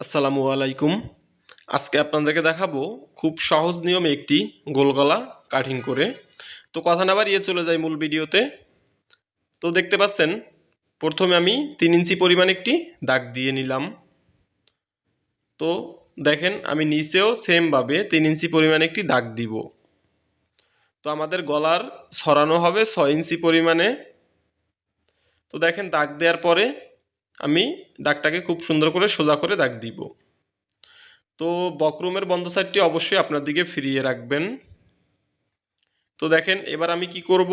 আসসালামু আলাইকুম। আজকে আপনাদেরকে দেখাবো খুব সহজ নিয়মে একটি গোল গলা কাটিং করে। তো কথা না বাড়িয়ে চলে যাই মূল ভিডিওতে। তো দেখতে পাচ্ছেন, প্রথমে আমি তিন ইঞ্চি পরিমাণ একটি দাগ দিয়ে নিলাম। তো দেখেন, আমি নিচেও সেমভাবে তিন ইঞ্চি পরিমাণে একটি দাগ দিব। তো আমাদের গলার সরানো হবে ছয় ইঞ্চি পরিমাণে। তো দেখেন, দাগ দেওয়ার পরে আমি দাগটাকে খুব সুন্দর করে সোজা করে দাগ দিব। তো বকরুমের বন্ধ সাইডটি অবশ্যই আপনার দিকে ফিরিয়ে রাখবেন। তো দেখেন, এবার আমি কি করব?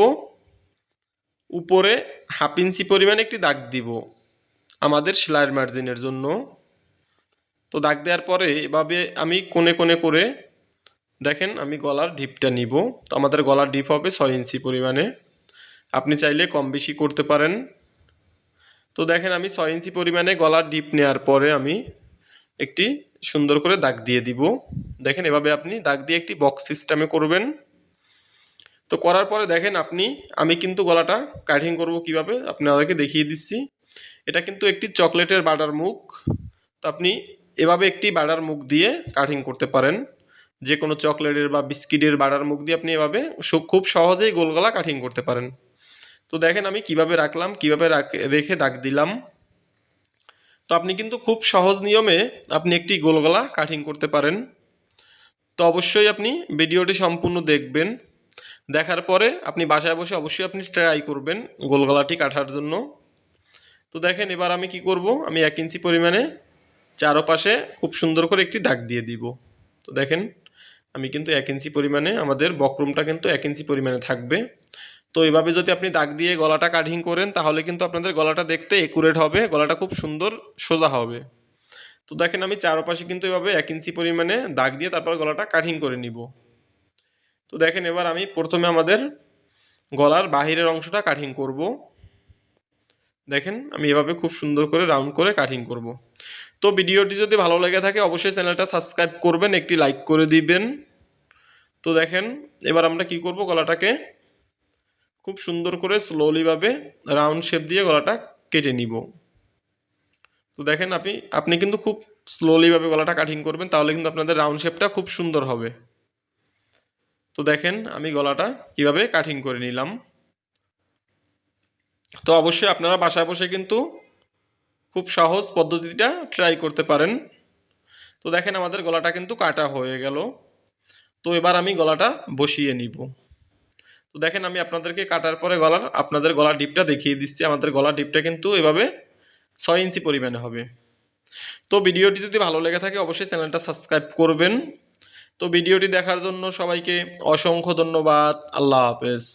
উপরে হাফ ইঞ্চি পরিমাণে একটি দাগ দিব আমাদের সেলাইয়ের মার্জিনের জন্য। তো দাগ দেওয়ার পরে এভাবে আমি কোণে কোণে করে, দেখেন আমি গলার ডিপটা নিব। তো আমাদের গলার ডিপ হবে ছয় ইঞ্চি পরিমাণে। আপনি চাইলে কম বেশি করতে পারেন। তো দেখেন আমি ছয় ইঞ্চি পরিমাণে গলার ডিপ নেওয়ার পরে আমি একটি সুন্দর করে দাগ দিয়ে দিব। দেখেন এভাবে আপনি দাগ দিয়ে একটি বক্স সিস্টেমে করবেন। তো করার পরে দেখেন আপনি, আমি কিন্তু গলাটা কাটিং করব কীভাবে আপনাদেরকে দেখিয়ে দিচ্ছি। এটা কিন্তু একটি চকলেটের বাটার মুখ। তো আপনি এভাবে একটি বাটার মুখ দিয়ে কাটিং করতে পারেন। যে কোনো চকলেটের বা বিস্কিটের বাটার মুখ দিয়ে আপনি এভাবে খুব সহজেই গোল গলা কাটিং করতে পারেন। তো দেখেন আমি কীভাবে রাখলাম, কীভাবে রাখ- দাগ দিলাম। তো আপনি কিন্তু খুব সহজ নিয়মে আপনি একটি গোলগলা কাটিং করতে পারেন। তো অবশ্যই আপনি ভিডিওটি সম্পূর্ণ দেখবেন। দেখার পরে আপনি বাসায় বসে অবশ্যই আপনি ট্রাই করবেন গোলগলাটি কাটার জন্য। তো দেখেন এবার আমি কি করব, আমি এক ইঞ্চি পরিমাণে চারোপাশে খুব সুন্দর করে একটি দাগ দিয়ে দিব। তো দেখেন, আমি কিন্তু এক ইঞ্চি পরিমাণে আমাদের বকরুমটা কিন্তু এক ইঞ্চি পরিমাণে থাকবে। তো এভাবে যদি আপনি দাগ দিয়ে গলাটা কাটিং করেন, তাহলে কিন্তু আপনাদের গলাটা দেখতে একুরেট হবে, গলাটা খুব সুন্দর সোজা হবে। তো দেখেন আমি চারপাশে কিন্তু এভাবে এক ইঞ্চি পরিমাণে দাগ দিয়ে তারপর গলাটা কাটিং করে নিব। তো দেখেন এবার আমি প্রথমে আমাদের গলার বাহিরের অংশটা কাটিং করব। দেখেন আমি এভাবে খুব সুন্দর করে রাউন্ড করে কাটিং করব। তো ভিডিওটি যদি ভালো লেগে থাকে, অবশ্যই চ্যানেলটা সাবস্ক্রাইব করবেন, একটি লাইক করে দিবেন। তো দেখেন এবার আমরা কি করব, গলাটাকে খুব সুন্দর করে স্লোলিভাবে রাউন্ড শেপ দিয়ে গলাটা কেটে নিব। তো দেখেন আপনি আপনি কিন্তু খুব স্লোলিভাবে গলাটা কাটিং করবেন, তাহলে কিন্তু আপনাদের রাউন্ড শেপটা খুব সুন্দর হবে। তো দেখেন আমি গলাটা কীভাবে কাটিং করে নিলাম। তো অবশ্যই আপনারা বাসায় বসে কিন্তু খুব সহজ পদ্ধতিটা ট্রাই করতে পারেন। তো দেখেন আমাদের গলাটা কিন্তু কাটা হয়ে গেল। তো এবার আমি গলাটা বসিয়ে নিব। তো দেখেন আমি আপনাদেরকে কাটার পরে গলার, আপনাদের গলা ডিপটা দেখিয়ে দিচ্ছি। আমাদের গলা ডিপটা কিন্তু এভাবে ছয় ইঞ্চি পরিমাণে হবে। তো ভিডিওটি যদি ভালো লেগে থাকে, অবশ্যই চ্যানেলটা সাবস্ক্রাইব করবেন। তো ভিডিওটি দেখার জন্য সবাইকে অসংখ্য ধন্যবাদ। আল্লাহ হাফেজ।